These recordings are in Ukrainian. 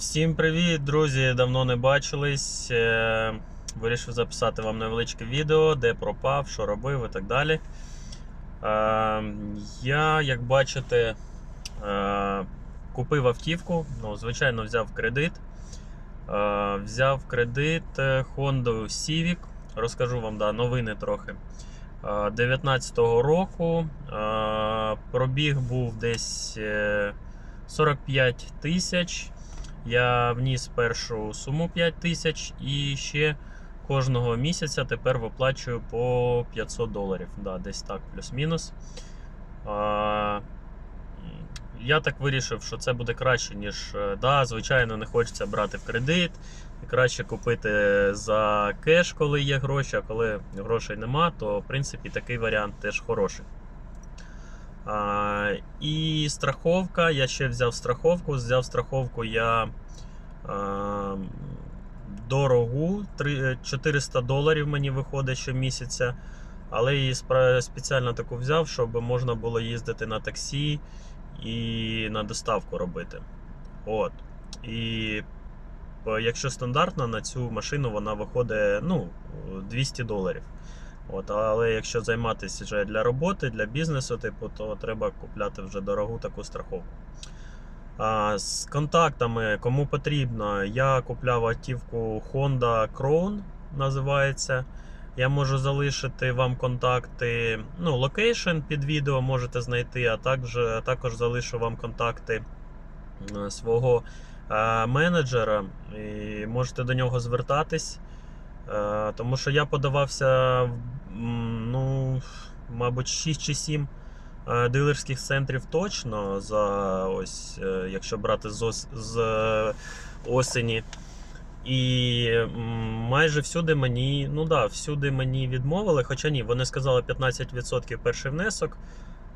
Всім привіт, друзі! Давно не бачились. Е, Вирішив записати вам невеличке відео, де пропав, що робив і так далі. Е, Я, як бачите, е, купив автівку. Ну, звичайно, взяв кредит. Взяв кредит Honda Civic. Розкажу вам да, новини трохи. 19-го року пробіг був десь е, 45 тисяч. Я вніс першу суму 5 тисяч і ще кожного місяця тепер виплачую по 500 доларів. Да, десь так, плюс-мінус. Я так вирішив, що це буде краще, ніж. е, Да, звичайно, не хочеться брати в кредит. Краще купити за кеш, коли є гроші, а коли грошей нема, то в принципі такий варіант теж хороший. І страховка. Я ще взяв страховку. Взяв страховку я дорогу. 400 доларів мені виходить щомісяця. Але її спеціально таку взяв, щоб можна було їздити на таксі і на доставку робити. От. І якщо стандартно на цю машину вона виходить ну, 200 доларів. От, але якщо займатися вже для роботи, для бізнесу, типу, то треба купляти вже дорогу таку страховку. А, з контактами, кому потрібно, я купляв автівку Honda Crown, називається. Я можу залишити вам контакти, ну, локейшн під відео можете знайти, а також, також залишу вам контакти свого е, менеджера. І можете до нього звертатись. Е, Тому що я подавався, ну, мабуть, 6 чи 7 е, дилерських центрів точно за ось, е, якщо брати з, з е, осені. І майже всюди мені, ну да, всюди мені відмовили. Хоча ні, вони сказали 15% перший внесок.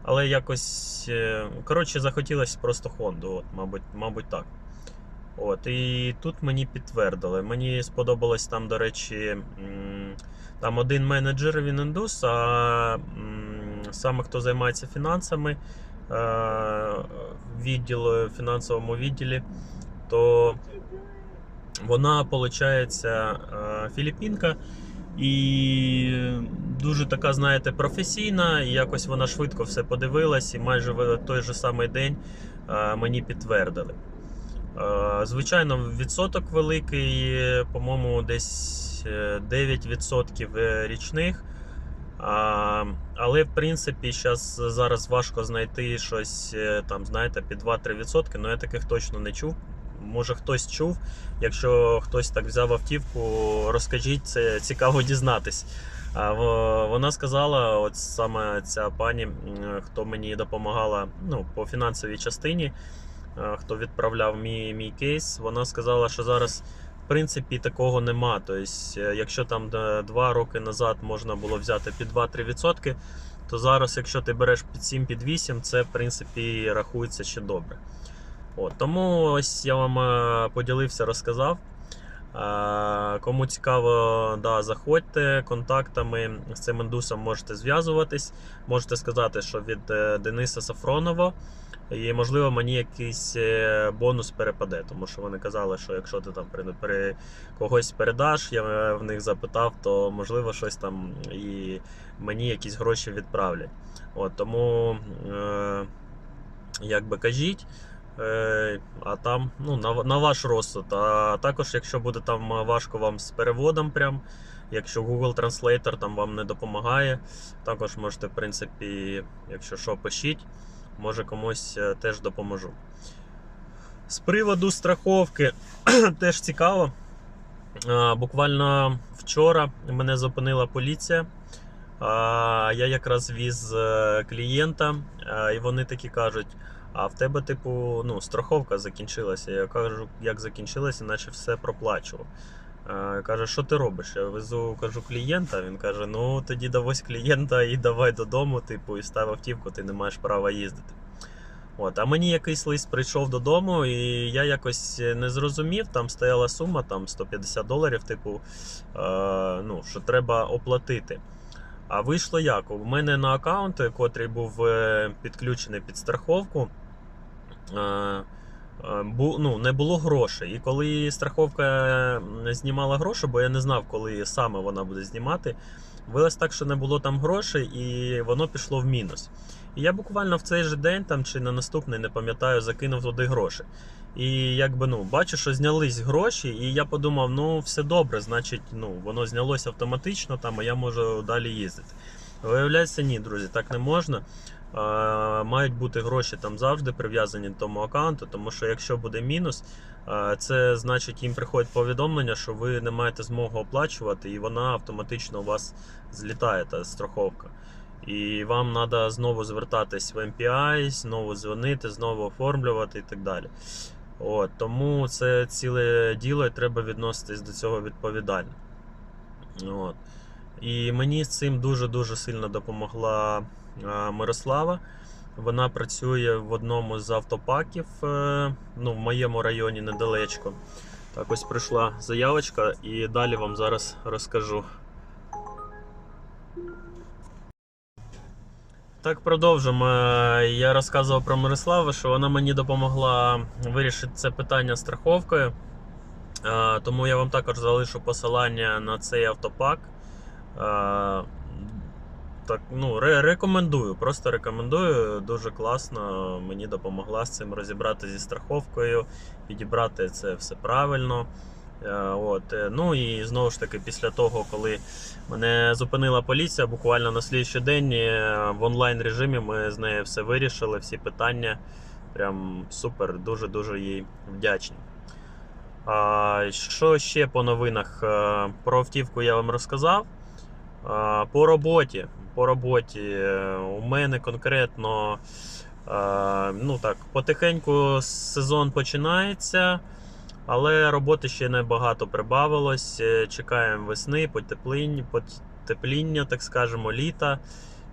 Але якось, коротше, захотілося просто Хонду, от, мабуть, мабуть, так. От, і тут мені підтвердили. Мені сподобалось там, до речі, там один менеджер він індус, а саме хто займається фінансами е, відділ, фінансовому відділі, то вона, виходить, філіппінка. І дуже така, знаєте, професійна, і якось вона швидко все подивилась, і майже в той же самий день е, мені підтвердили. Е, Звичайно, відсоток великий, по-моєму, десь е, 9% е, річних. Але в принципі зараз зараз важко знайти щось е, там, знаєте, під 2-3%, але я таких точно не чув. Може хтось чув. Якщо хтось так взяв автівку, розкажіть, це цікаво дізнатись. А вона сказала, от саме ця пані, хто мені допомагала ну, по фінансовій частині, е, хто відправляв мій, мій кейс, вона сказала, що зараз принципі такого нема. Тобто, е, якщо там е, два роки назад можна було взяти під 2-3%, то зараз, якщо ти береш під 7 під 8, це в принципі рахується ще добре. От, тому ось я вам е, поділився, розказав. Е, Кому цікаво, да, заходьте контактами з цим індусом можете зв'язуватись. Можете сказати, що від Дениса Сафронова. І, можливо, мені якийсь е, бонус перепаде, тому що вони казали, що якщо ти там при, при когось передаш, я е, в них запитав, то можливо щось там і мені якісь гроші відправлять. От, тому, е, як би кажіть, е, а там ну, на, на ваш розсуд. А також, якщо буде там важко вам з переводом, прям, якщо Google Translator там вам не допомагає, також можете, в принципі, якщо що, пишіть, може комусь е, теж допоможу. З приводу страховки теж цікаво. Буквально вчора мене зупинила поліція. Я якраз віз е, клієнта, і вони такі кажуть: а в тебе, типу, ну, страховка закінчилася. Я кажу, як закінчилася, наче все проплачував. А, Каже, що ти робиш? Я везу кажу клієнта. Він каже: ну тоді довозь клієнта і давай додому, типу, і став автівку, ти не маєш права їздити. От, а мені якийсь лист прийшов додому, і я якось не зрозумів, там стояла сума там 150 доларів, типу, е, ну, що треба оплатити. А вийшло як? У мене на аккаунт, котрий був е, підключений під страховку, е, е, ну, не було грошей. І коли страховка знімала гроші, бо я не знав, коли саме вона буде знімати, виявилось так, що не було там грошей, і воно пішло в мінус. І я буквально в цей же день там, чи на наступний, не пам'ятаю, закинув туди гроші. І якби ну бачу, що знялись гроші, і я подумав, ну все добре, значить, ну воно знялося автоматично, там, а я можу далі їздити. Виявляється, ні, друзі, так не можна. Е, мають бути гроші там завжди прив'язані до тому аккаунту, тому що якщо буде мінус, е, це значить їм приходить повідомлення, що ви не маєте змогу оплачувати, і вона автоматично у вас злітає та страховка. І вам треба знову звертатись в MPI, знову дзвонити, знову оформлювати і так далі. От, тому це ціле діло і треба відноситись до цього відповідально. От. І мені з цим дуже-дуже сильно допомогла Мирослава. Вона працює в одному з автопаків, е, ну, в моєму районі недалечко. Так ось прийшла заявочка, і далі вам зараз розкажу. Так, продовжимо. Е, Я розказував про Мирославу, що вона мені допомогла вирішити це питання страховкою. Е, Тому я вам також залишу посилання на цей автопак. Так, ну, ре- рекомендую, просто рекомендую. Дуже класно. Мені допомогла з цим розібрати зі страховкою, підібрати це все правильно. Е, От. е, Ну і знову ж таки, після того, коли мене зупинила поліція, буквально на слідчий день е, в онлайн режимі ми з нею все вирішили, всі питання. Прям супер, дуже-дуже їй вдячні. А, що ще по новинах? Про автівку я вам розказав. По роботі. По роботі е, у мене конкретно е, ну так, потихеньку сезон починається, але роботи ще не багато прибавилось. Е, Чекаємо весни, потепління, потепління, так скажемо, літа.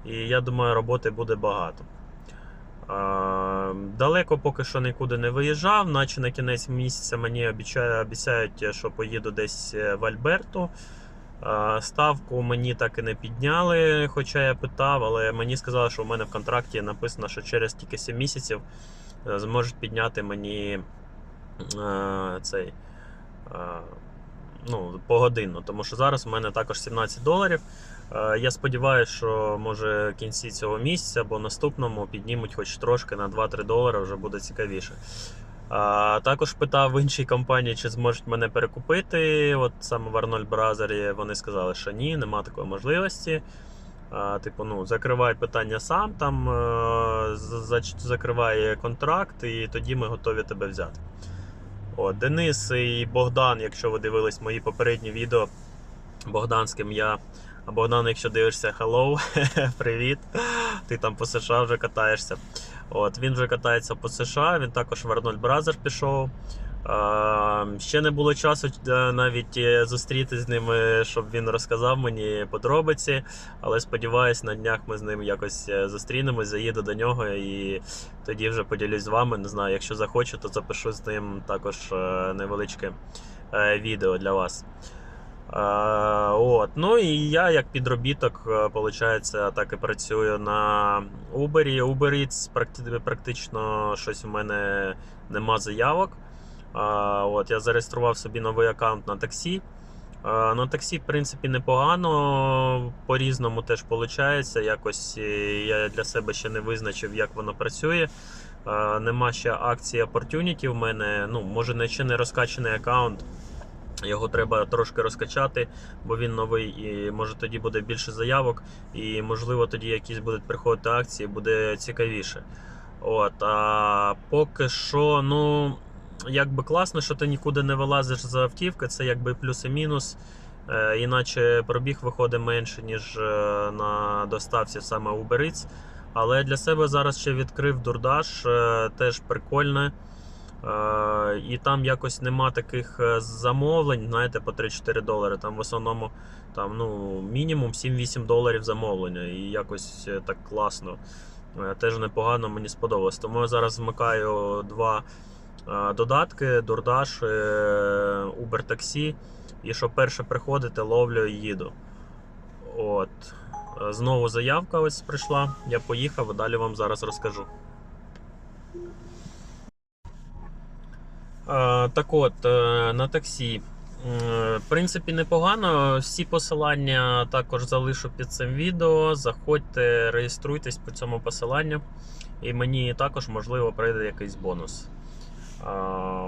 І я думаю, роботи буде багато. Далеко поки що нікуди не виїжджав, наче на кінець місяця мені обіцяють, що поїду десь в Альберту. Ставку мені так і не підняли, хоча я питав, але мені сказали, що в мене в контракті написано, що через тільки 7 місяців е, зможуть підняти мені е, цей е, ну, погодинно. Тому що зараз у мене також 17 доларів. Я сподіваюся, що може в кінці цього місяця або наступному піднімуть хоч трошки на 2-3 долари, вже буде цікавіше. А, також питав в іншій компанії, чи зможуть мене перекупити. От саме в Arnold Brothers вони сказали, що ні, нема такої можливості. А, типу, ну, закривай питання сам, там е, закривай контракт, і тоді ми готові тебе взяти. От, Денис і Богдан, якщо ви дивились мої попередні відео, Богдан, з ким я. А Богдан, якщо дивишся, hello, привіт. Ти там по США вже катаєшся. От, він вже катається по США, він також в Arnold Brothers пішов. Ще не було часу е, навіть е, зустрітися з ним, е, щоб він розказав мені подробиці. Але сподіваюсь, на днях ми з ним якось е, зустрінемось, заїду до нього і тоді вже поділюсь з вами. Не знаю, якщо захочу, то запишу з ним також невеличке відео для вас. Е, от. Ну і я як підробіток, виходить, так і працюю на Uber. Uber Eats практично щось у мене нема заявок. Е, От, я зареєстрував собі новий аккаунт на таксі. Е, На таксі, в принципі, непогано. По-різному теж виходить. Якось е, я для себе ще не визначив, як воно працює. Е, Нема ще акції Opportunity в мене. Ну, може, ще не розкачаний аккаунт. Його треба трошки розкачати, бо він новий, і може тоді буде більше заявок, і можливо тоді якісь будуть приходити акції, буде цікавіше. От, а поки що, ну якби класно, що ти нікуди не вилазиш за автівки, це якби плюс і мінус. Е, іначе пробіг виходить менше, ніж е, на доставці саме Uber Eats. Але для себе зараз ще відкрив Дурдаш, е, теж прикольне. Е, І там якось нема таких е, замовлень, знаєте, по 3-4 долари. Там в основному там, ну, мінімум 7-8 доларів замовлення. І якось е, так класно. Теж непогано мені сподобалось. Тому я зараз вмикаю два додатки: DoorDash, Uber Taxi. І що перше приходити, ловлю і їду. От. Знову заявка ось прийшла. Я поїхав, далі вам зараз розкажу. Так от, е, на таксі. В принципі, непогано. Всі посилання також залишу під цим відео. Заходьте, реєструйтесь по цьому посиланню, і мені також, можливо, прийде якийсь бонус.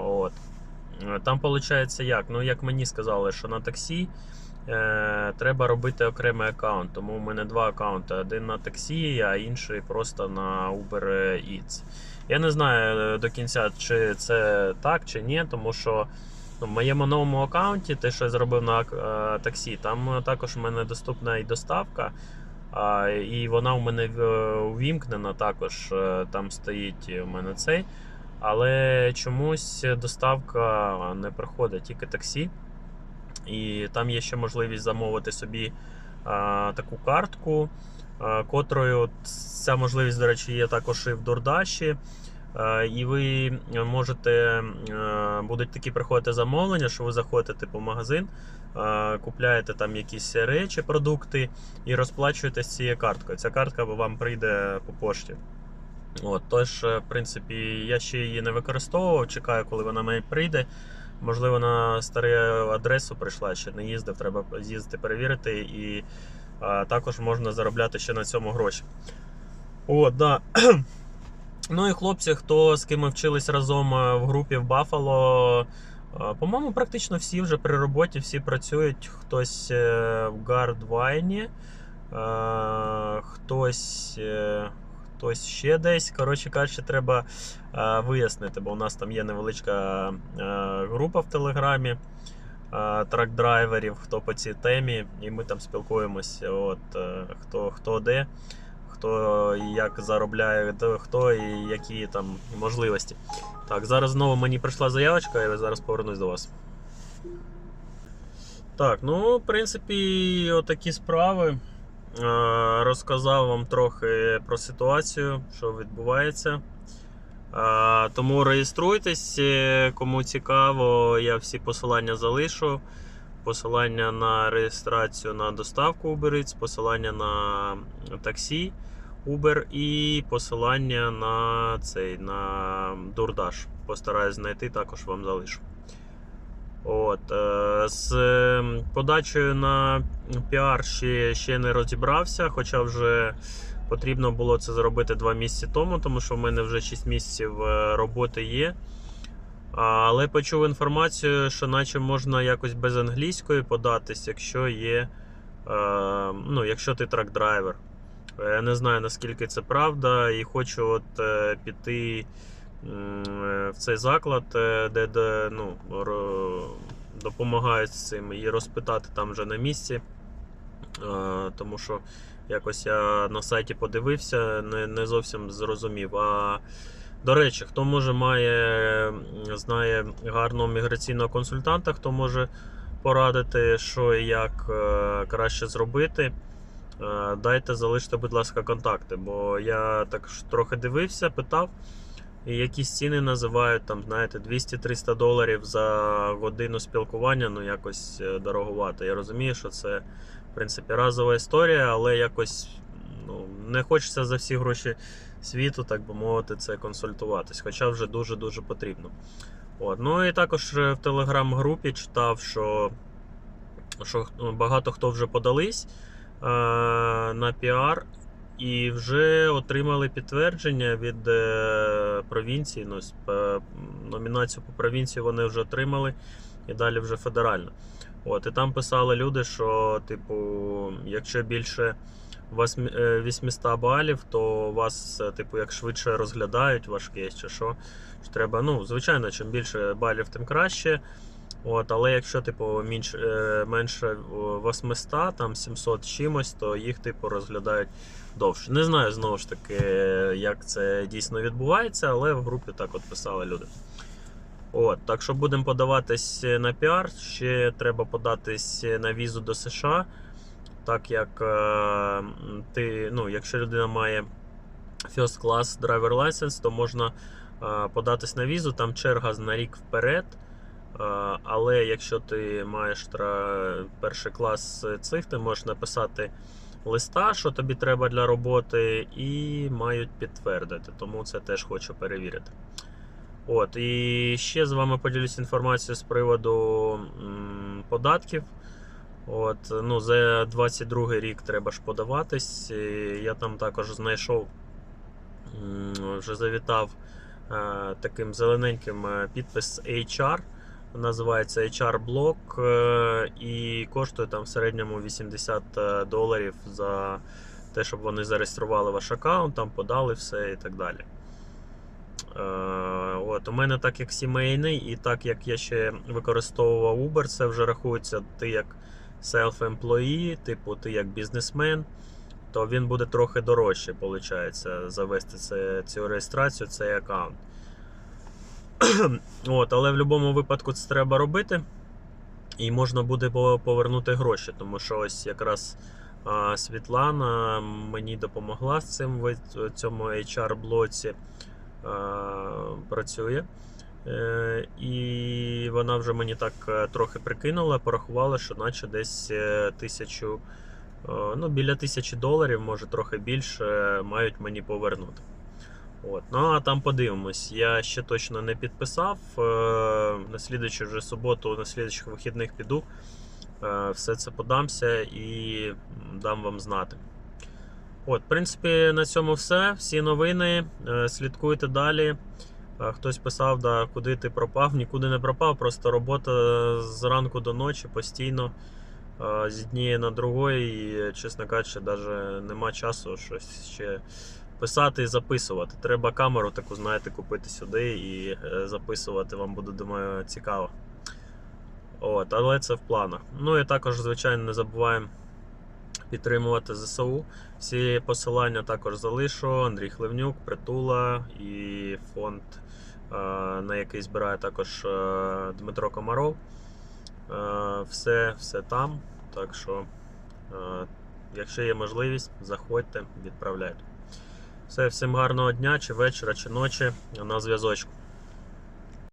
От. Е, Там виходить як? Ну, як мені сказали, що на таксі е, треба робити окремий аккаунт. Тому у мене два аккаунти: один на таксі, а інший просто на Uber Eats. Я не знаю е, до кінця, чи це так, чи ні, тому що ну, в моєму новому аккаунті, те, що я зробив на е, таксі, там е, також в мене доступна і доставка. А, і вона у мене увімкнена також. е, Там стоїть у мене цей. Але чомусь доставка не проходить, тільки таксі. І там є ще можливість замовити собі а, таку картку, котрою ця можливість, до речі, є також і в Дордаші. І ви можете, будуть такі приходити замовлення, що ви заходите типу, магазин, купляєте там якісь речі, продукти і розплачуєтесь цією карткою. Ця картка вам прийде по пошті. От, тож, е, в принципі, я ще її не використовував, чекаю, коли вона мені прийде. Можливо, на стару адресу прийшла, ще не їздив, треба з'їздити перевірити, і а, також можна заробляти ще на цьому гроші. От, да. Ну і хлопці, хто з ким ми вчились разом е, в групі в Баффало, е, по-моєму, практично всі вже при роботі, всі працюють. Хтось е, в Гардвайні, хтось. Хтось ще десь. Коротше кажучи, треба е, вияснити, бо у нас там є невеличка е, група в Телеграмі е, трак-драйверів, хто по цій темі, і ми там спілкуємося. От, е, хто, хто де, хто як заробляє, хто і які там можливості. Так, зараз знову мені прийшла заявочка, я зараз повернусь до вас. Так, ну, в принципі, отакі справи. Е, Розказав вам трохи про ситуацію, що відбувається. Е, Тому реєструйтесь, е, кому цікаво, я всі посилання залишу. Посилання на реєстрацію на доставку Uber посилання на таксі Uber і посилання на цей на DoorDash. Постараюсь знайти, також вам залишу. От, е, з ем, подачею на піар ще, ще не розібрався, хоча вже потрібно було це зробити два місяці тому, тому що в мене вже 6 місяців е, роботи є. Але почув інформацію, що наче можна якось без англійської податись, якщо є. Е, ну, якщо ти трак-драйвер. Я не знаю наскільки це правда, і хочу от піти в цей заклад, е, де, де ну, допомагають з цим і розпитати там вже на місці. Е, Тому що якось я на сайті подивився, не, не зовсім зрозумів. А до речі, хто може має, знає гарного міграційного консультанта, хто може порадити, що і як е, краще зробити. Е, Дайте, залиште, будь ласка, контакти, бо я так трохи дивився, питав, якісь ціни називають там, знаєте, 200-300 доларів за годину спілкування, ну якось е, дороговато. Я розумію, що це, в принципі, разова історія, але якось ну, не хочеться за всі гроші світу, так би мовити, це консультуватись, хоча вже дуже-дуже потрібно. От. Ну і також е, в телеграм-групі читав, що, що ну, багато хто вже подались е, на піар і вже отримали підтвердження від е, провінції. Ну, е, номінацію по провінції вони вже отримали, і далі вже федерально. От, і там писали люди, що, типу, якщо більше е, 800 балів, то вас, е, типу, як швидше розглядають ваш кейс чи що. що треба, ну, звичайно, чим більше балів, тим краще. От, але якщо типу менш, е, менше 800, там 700 чимось, то їх типу розглядають довше. Не знаю знову ж таки, як це дійсно відбувається, але в групі так от писали люди. От, так що будемо подаватись на піар. Ще треба податись на візу до США. Так як е, ти, ну, якщо людина має First Class Driver License, то можна е, податись на візу, там черга на рік вперед. Е, Але якщо ти маєш перший клас цих, ти можеш написати листа, що тобі треба для роботи, і мають підтвердити. Тому це теж хочу перевірити. От, і ще з вами поділюсь інформацією з приводу податків. От, ну, за 22 рік треба ж подаватись. Я там також знайшов, вже завітав е, таким зелененьким е, підпис HR. Називається HR блок е, і коштує там в середньому 80 доларів за те, щоб вони зареєстрували ваш аккаунт, там подали все і так далі. Е, От, у мене так як сімейний, і так як я ще використовував Uber, це вже рахується ти як self-employee, типу ти як бізнесмен, то він буде трохи дорожче, виходить, завести це, цю реєстрацію, цей аккаунт. От, але в будь-якому випадку це треба робити. І можна буде повернути гроші, тому що ось якраз Світлана мені допомогла з цим в цьому HR-блоці працює. Е, І вона вже мені так е, трохи прикинула, порахувала, що наче десь е, тисячу, ну, біля тисячі доларів, може трохи більше, мають мені повернути. От. Ну а там подивимось. Я ще точно не підписав. Е, На слідчу вже суботу, на слідчих вихідних піду. Е, Все це подамся і дам вам знати. От, в принципі, на цьому все. Всі новини. Е, Слідкуйте далі. Хтось писав, да, куди ти пропав, нікуди не пропав, просто робота з ранку до ночі постійно з днієї на другої, і, чесно кажучи, навіть нема часу щось ще писати і записувати. Треба камеру таку, знаєте, купити сюди і е, записувати. Вам буде, думаю, цікаво. От, але це в планах. Ну і також, звичайно, не забуваємо підтримувати ЗСУ. Всі посилання також залишу. Андрій Хливнюк, Притула і фонд, е, на який збирає також е, Дмитро Комаров. Все, все там. Так що, якщо є можливість, заходьте, відправляйте. Все, всім гарного дня, чи вечора, чи ночі. На зв'язочку.